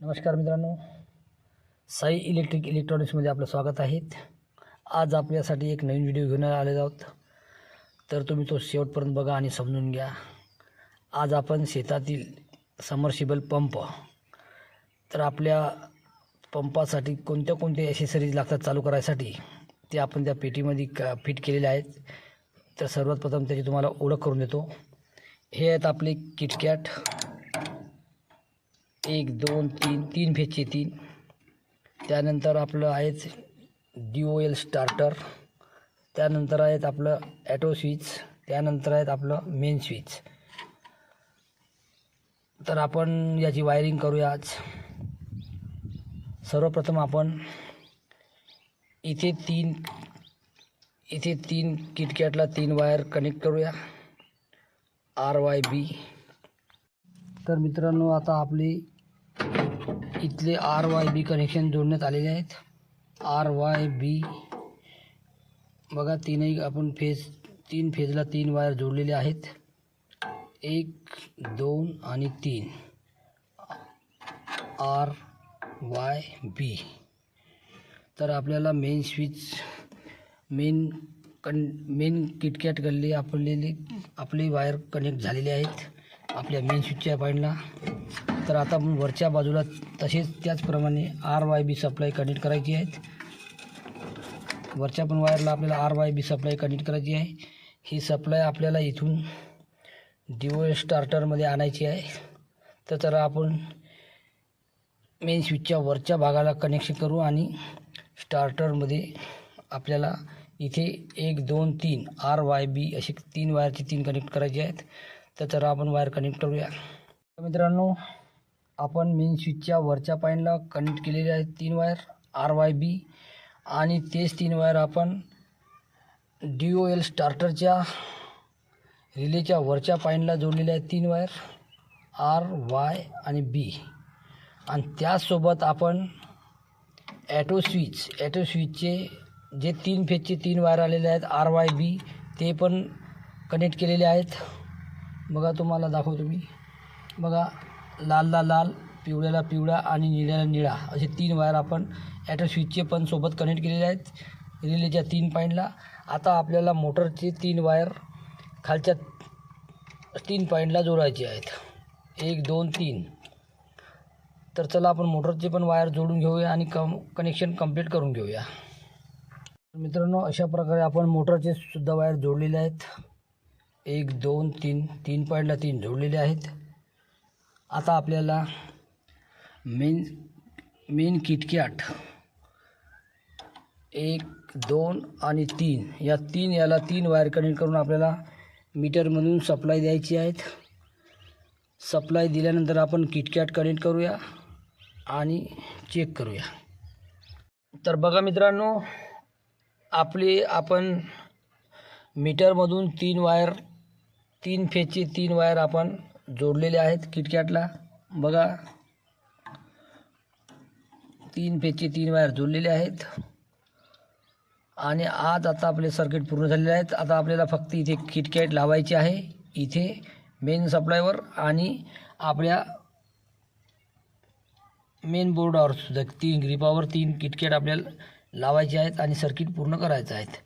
नमस्कार मित्रांनो साई इलेक्ट्रिक इलेक्ट्रॉनिक्समध्ये आपलं स्वागत आहे. आज आपल्यासाठी एक नवीन व्हिडिओ घेऊन आलेलो आहोत. तर तुम्ही तो शेवटपर्यंत बघा आणि समजून घ्या. आज आपण शेतातील समर्शिबल पंप तर आपल्या पंपासाठी कोणत्या कोणत्या ॲसेसरीज लागतात चालू करायसाठी ते आपण त्या पेटीमध्ये क फिट केलेले आहेत. तर सर्वात प्रथम त्याची तुम्हाला ओळख करून देतो. हे आहेत आपले किटकॅट एक दोन तीन तीन फेजचे तीन. त्यानंतर आपलं आहेच डी ओ एल स्टार्टर त्यानंतर आहेत आपलं ॲटो स्विच त्यानंतर आहेत आपलं मेन स्विच तर आपण याची वायरिंग करूया आज. सर्वप्रथम आपण इथे तीन इथे तीन किटकॅटला तीन वायर कनेक्ट करूया. आर वाय बी तर मित्रांनो आता आपली इथले आर वाय बी कनेक्शन जोडण्यात आलेले आहेत. आर वाय बी बघा तीनही आपण फेज तीन फेजला तीन वायर जोडलेले आहेत. एक दोन आणि तीन. R Y B. तर आपल्याला मेन स्विच मेन कन मेन किटकॅट गल्ली आपलेली आपले वायर कनेक्ट झालेले आहेत. आपल्या मेन स्विचच्या पॉईंटला तर आता आपण वरच्या बाजूला तसेच त्याचप्रमाणे R Y B supply connect करायची आहेत वरच्या पण वायरला आपल्याला R Y B supply connect करायची आहे. ही सप्लाय आपल्याला इथून डिओ स्टार्टरमध्ये आणायची आहे. तर तर आपण मेन स्विचच्या वरच्या भागाला कनेक्शन करू आणि स्टार्टरमध्ये आपल्याला इथे एक दोन तीन आर वाय बी असे तीन वायरचे तीन कनेक्ट करायचे आहेत. तर तर आपण वायर कनेक्ट करूया. मित्रांनो आपण मेन स्विचच्या वरच्या पॉईंटला कनेक्ट केलेले आहेत तीन वायर आर वाय बी आणि तेच तीन वायर आपण डी ओ एल स्टार्टरच्या रिलेच्या वरच्या पॉईंटला जोडलेले आहेत तीन वायर आर वाय आणि बी आणि त्याचसोबत आपण ॲटो स्विच ॲटो स्विचचे जे तीन फेजचे तीन वायर आलेले आहेत आर वाय बी ते पण कनेक्ट केलेले आहेत. बघा तुम्हाला दाखवतो मी. बघा लालला लाल पिवळ्याला पिवळा आणि निळ्याला निळा असे तीन वायर आपण ॲटो स्विचचे पण सोबत कनेक्ट केलेले आहेत. रिलेच्या तीन पॉईंटला आता आपल्याला मोटरचे तीन वायर खालच्या तीन पॉईंटला जोडायचे आहेत. एक दोन तीन. तर चला आपण मोटरचे पण वायर जोडून घेऊया आणि कम कनेक्शन कंप्लीट करून घेऊया. मित्रांनो अशा प्रकारे आपण मोटरचे सुद्धा वायर जोडलेले आहेत. एक दोन तीन. तीन पॉईंटला तीन जोडलेले आहेत. आता आपल्याला मेन मेन किटकॅट एक दोन आणि तीन. या तीन याला तीन वायर कनेक्ट करून आपल्याला मीटरमधून सप्लाय द्यायची आहेत. सप्लाय दिल्यानंतर आपण किटकॅट कनेक्ट करूया आणि चेक करूया. तर बघा मित्रांनो आपले आपण मीटरमधून तीन वायर तीन फेजचे तीन वायर आपण जोडलेले आहेत किटकॅटला बघा. तीन फेजचे तीन वायर जोडलेले आहेत. आणि आज आता आपले सर्किट पूर्ण झालेले आहेत. आता आपल्याला फक्त इथे किटकॅट लावायचे आहे. इथे मेन सप्लायवर आणि आपल्या मेन बोर्डावर सुद्धा तीन ग्रिपावर तीन किटकॅट आपल्याला लावायचे आहेत आणि सर्किट पूर्ण करायचं आहेत.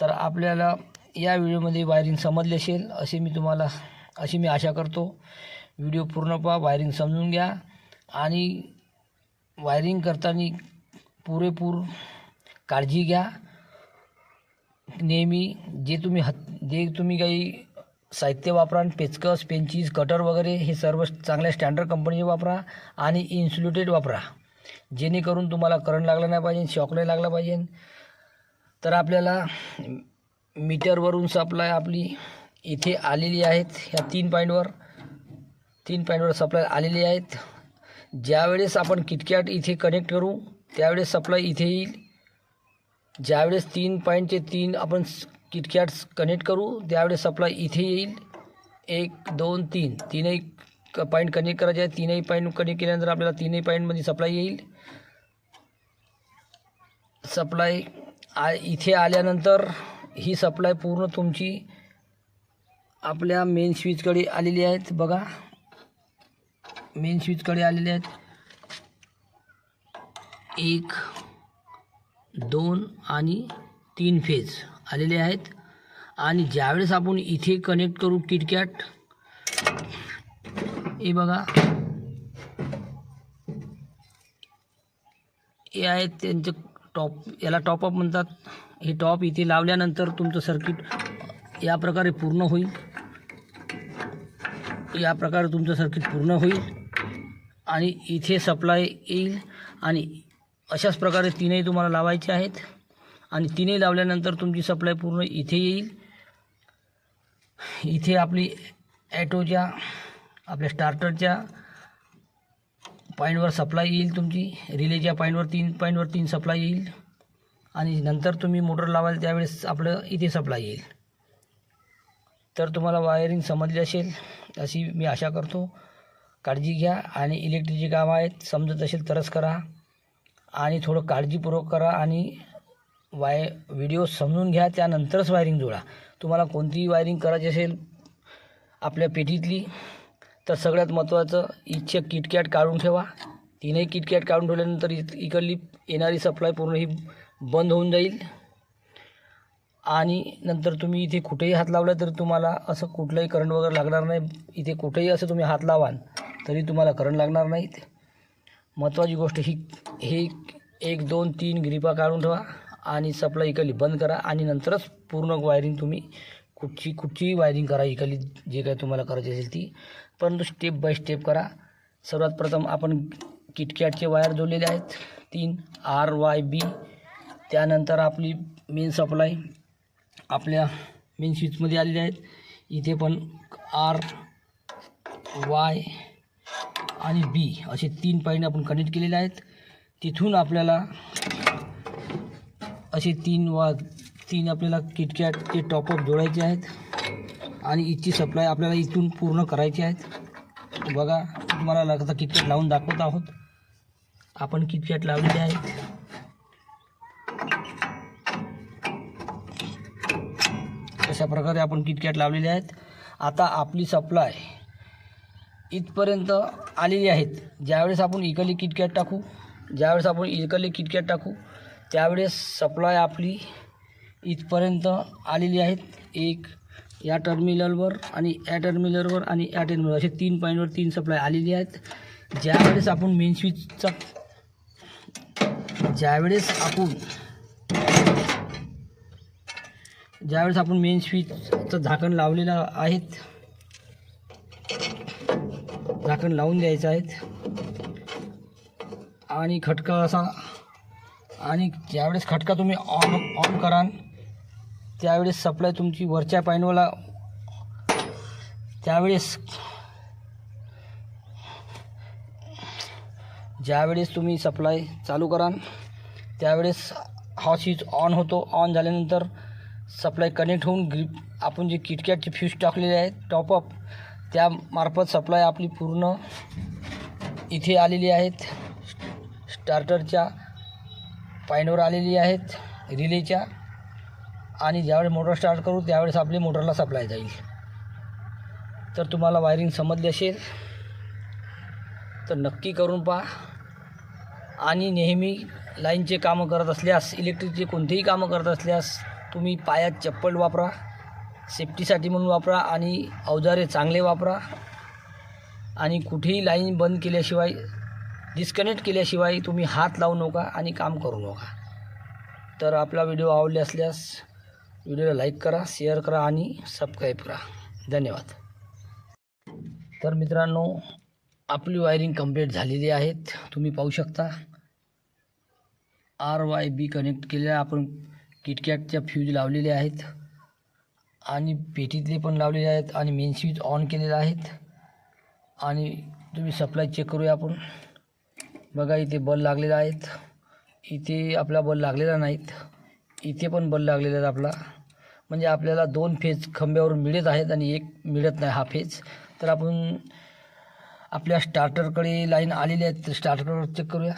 तर आपल्याला या व्हिडिओमध्ये वायरिंग समजले असेल. असे मी तुम्हाला अशी मी आशा करतो. व्हिडिओ पूर्ण पहा वायरिंग समजून घ्या. आणि वायरिंग करताना पुरेपूर काळजी घ्या. नेहमी जे तुम्ही हत जे तुम्ही काही साहित्य वापरा पेचकस पेंचीज कटर वगैरे हे सर्व चांगल्या स्टँडर्ड कंपनीचे वापरा आणि इन्सुलेटेड वापरा. जेणेकरून तुम्हाला करंट लागला नाही पाहिजे शॉक नाही लागला पाहिजे. तर आपल्याला मीटरवरून सप्लाय आपली इथे आलेली आहेत ह्या तीन पॉईंटवर तीन पॉईंटवर सप्लाय आलेली आहेत. ज्यावेळेस आपण किटकॅट इथे कनेक्ट करू त्यावेळेस सप्लाय इथे येईल. ज्यावेळेस तीन पॉईंटचे तीन आपण किटकॅट कनेक्ट करू त्यावेळेस सप्लाय इथे येईल. एक दोन तीन. तीनही क पॉईंट कनेक्ट करायचे आहे तीनही पॉईंट कनेक्ट केल्यानंतर आपल्याला तीनही पॉईंटमध्ये सप्लाय येईल. सप्लाय आ इथे आल्यानंतर ही सप्लाय पूर्ण तुमची आपल्या मेन स्विचकडे आलेली आहेत बघा. मेन स्विचकडे आलेले आहेत. एक दोन आणि तीन फेज आलेले आहेत. आणि ज्यावेळेस आपण इथे कनेक्ट करू किटकॅट हे बघा. हे आहेत त्यांचं टॉप याला टॉपअप म्हणतात. हे टॉप इथे लावल्यानंतर तुमचं सर्किट या प्रकारे पूर्ण होईल. या प्रकारे तुमचं सर्किट पूर्ण होईल. आणि इथे सप्लाय येईल. आणि अशाच प्रकारे तीनही तुम्हाला लावायचे आहेत. आणि तीनही लावल्यानंतर तुमची सप्लाय पूर्ण इथे येईल. इथे आपली ॲटोच्या आपल्या स्टार्टरच्या पॉईंटवर सप्लाय येईल तुमची. रिलेच्या पॉईंटवर तीन पॉईंटवर तीन सप्लाय येईल. आणि नंतर तुम्ही मोटर लावाल त्यावेळेस आपलं इथे सप्लाय येईल. तर तुम्हाला वायरिंग समजली असेल अशी मी आशा करतो. काळजी घ्या आणि इलेक्ट्रिकची कामं आहेत समजत असेल तरच करा. आणि थोडं काळजीपूर्वक करा आणि वाय व्हिडिओ समजून घ्या त्यानंतरच वायरिंग जोडा. तुम्हाला कोणतीही वायरिंग करायची असेल आपल्या पेटीतली तर सगळ्यात महत्त्वाचं इच्छा किटकॅट काढून ठेवा. तीनही किटकॅट काढून ठेवल्यानंतर इकडली येणारी सप्लाय पूर्ण ही बंद होऊन जाईल. आणि नंतर तुम्ही इथे कुठेही हात लावला तर तुम्हाला असं कुठलंही करंट वगैरे लागणार नाही. इथे कुठेही असं तुम्ही हात लावाल तरी तुम्हाला करंट लागणार नाहीत महत्त्वाची गोष्ट ही हे एक दोन तीन ग्रिपा काढून ठेवा आणि सप्लाय इकली बंद करा आणि नंतरच पूर्ण वायरिंग तुम्ही कुठची कुठचीही वायरिंग करा इकडली जे काही तुम्हाला करायची असेल ती. परंतु स्टेप बाय स्टेप करा. सर्वात प्रथम आपण किटकॅटचे वायर जोडलेले आहेत. तीन आर वाय बी त्यानंतर आपली मेन सप्लाय आपल्या मेन स्विचमध्ये आलेले आहेत. इथे पण आर वाय आणि बी असे तीन पॉईंट आपण कनेक्ट केलेले आहेत. तिथून आपल्याला असे तीन वा तीन आपल्याला किटकॅटचे टॉपअप जोडायचे आहेत. आणि इथची सप्लाय आपल्याला इथून पूर्ण करायची आहेत. बघा तुम्हाला लागता किटकॅट लावून दाखवत आहोत. आपण किटकॅट लावलेले आहेत अशा प्रकारे आपण किटकॅट लावलेले आहेत. आता आपली सप्लाय इथपर्यंत आलेली आहेत. ज्यावेळेस आपण इकडली किटकॅट टाकू ज्यावेळेस आपण इकडली किटकॅट टाकू त्यावेळेस सप्लाय आपली इथपर्यंत आलेली आहेत. एक या टर्मिनलवर आणि या टर्मिनलवर आणि या टर्मिनल असे तीन पॉईंटवर तीन सप्लाय आलेली आहेत. ज्यावेळेस आपण मेन स्विचचा ज्यावेळेस आपण ज्यावेळेस आपण मेन स्विचचं झाकण लावलेलं आहेत झाकण लावून द्यायचं आहेत. आणि खटका असा आणि ज्यावेळेस खटका तुम्ही ऑन ऑन कराल त्यावेळेस सप्लाय तुमची वरच्या पाईनवाला त्यावेळेस ज्यावेळेस तुम्ही सप्लाय चालू कराल त्यावेळेस हा स्विच ऑन होतो ऑन झाल्यानंतर सप्लाय कनेक्ट होऊन ग्रिप आपण जे किटकॅटचे फ्यूज टाकलेले आहेत टॉपअप त्यामार्फत सप्लाय आपली पूर्ण इथे आलेली आहेत. स्टार्टरच्या पाईनवर आलेली आहेत रिलेच्या आणि ज्यावेळेस मोटर स्टार्ट करू त्यावेळेस आपली मोटरला सप्लाय जाईल. तर तुम्हाला वायरिंग समजली असेल. तर नक्की करून पहा. आणि नेहमी लाईनचे कामं करत असल्यास इलेक्ट्रिकचे कोणतेही कामं करत असल्यास तुम्ही पायात चप्पल वापरा सेफ्टीसाठी म्हणून वापरा आणि अवजारे चांगले वापरा. आणि कुठेही लाईन बंद केल्याशिवाय डिस्कनेक्ट केल्याशिवाय तुम्ही हात लावू नका आणि काम करू नका. तर आपला व्हिडिओ आवडले असल्यास व्हिडिओला लाईक करा शेअर करा आणि सबस्क्राईब करा. धन्यवाद. तर मित्रांनो आपली वायरिंग कंप्लीट झालेली आहेत. तुम्ही पाहू शकता. आर वाय बी कनेक्ट केल्या. आपण किटकॅटच्या फ्यूज लावलेले आहेत. आणि पेटीतले पण लावलेले आहेत. आणि मेन स्विच ऑन केलेले आहेत. आणि तुम्ही सप्लाय चेक करूया आपण. बघा इथे बल लागलेला आहेत. इथे आपला बल लागलेला नाहीत. इथे पण बल लागलेला आहेत आपला. म्हणजे आपल्याला दोन फेज खंब्यावरून मिळत आहेत आणि एक मिळत नाही हा फेज तर आपण आपल्या स्टार्टरकडे लाईन आलेली आहेत. तर स्टार्टरवर चेक करूया.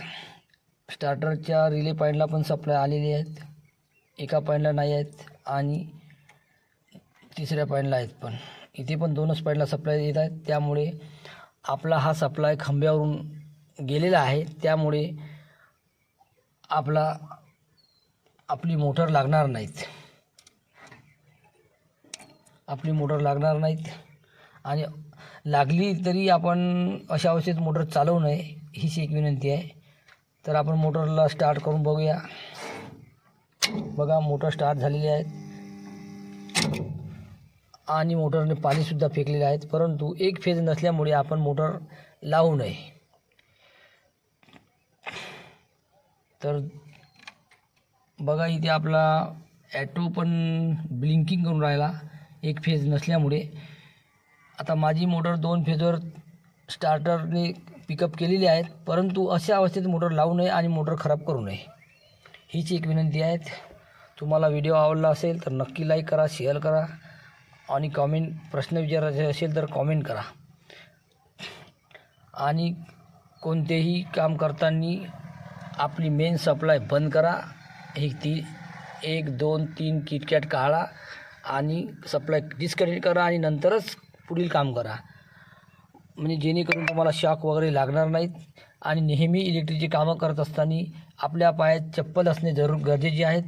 स्टार्टरच्या रिले पॉईंटला पण सप्लाय आलेली आहेत. एका पॉईंटला नाही आहेत आणि तिसऱ्या पॉईंटला आहेत पण. इथे पण दोनच पॉईंटला सप्लाय येत आहेत. त्यामुळे आपला हा सप्लाय खांब्यावरून गेलेला आहे. त्यामुळे आपला आपली मोटर लागणार नाहीत. आपली मोटर लागणार नाहीत. आणि लागली तरी आपण अशा अवस्थेत मोटर चालवू नये हीच एक विनंती आहे. तर आपण मोटरला स्टार्ट करून बघूया. बघा मोटर स्टार्ट झालेली आहे आणि मोटरने पाणीसुद्धा फेकलेले आहेत. परंतु एक फेज नसल्यामुळे आपण मोटर लावू नये. तर बघा इथे आपला ॲटो पण ब्लिंकिंग करून राहिला. एक फेज नसल्यामुळे. आता माझी मोटर दोन फेजवर स्टार्टरने पिकअप केलेली आहेत. परंतु अशा अवस्थेत मोटर लावू नये आणि मोटर खराब करू नये. हीच एक विनंती आहे तुम्हाला व्हिडिओ आवडला असेल तर नक्की लाईक करा शेअर करा आणि कॉमेंट प्रश्न विचारायचे असेल तर कॉमेंट करा. आणि कोणतेही काम करताना आपली मेन सप्लाय बंद करा. एक ती एक दोन तीन किटकॅट काढा आणि सप्लाय डिस्कनेक्ट करा आणि नंतरच पुढील काम करा. म्हणजे जेणेकरून तुम्हाला शॉक वगैरे लागणार नाहीत. आणि नेहमी इलेक्ट्रिकची कामं करत असताना आपल्या पायात चप्पल असणे जरूर गरजेचे आहेत.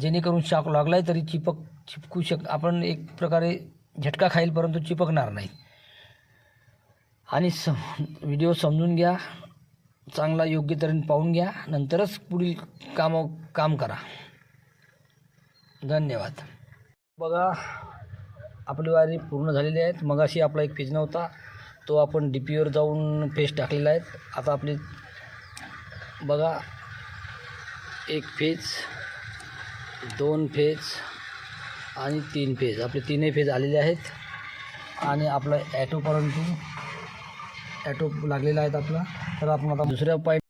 जेणेकरून शॉक लागलाय तरी चिपक चिपकू शक आपण एक प्रकारे झटका खाईल परंतु चिपकणार नाही. आणि स व्हिडिओ समजून घ्या. चांगला योग्य तऱ्हेने पाहून घ्या. नंतरच पुढील कामं काम करा. धन्यवाद. बघा आपली वारी पूर्ण झालेली आहेत मगाशी आपला एक पेज नव्हता. तो आपण डी पीवर जाऊन पेज टाकलेला आहे. आता आपली बघा एक फेज दोन फेज आणि तीन फेज. आपले तीनही फेज आलेले आहेत. आणि आपला ॲटो परंतु ॲटो लागलेला आहेत आपला. तर आपण आता दुसऱ्या पाईप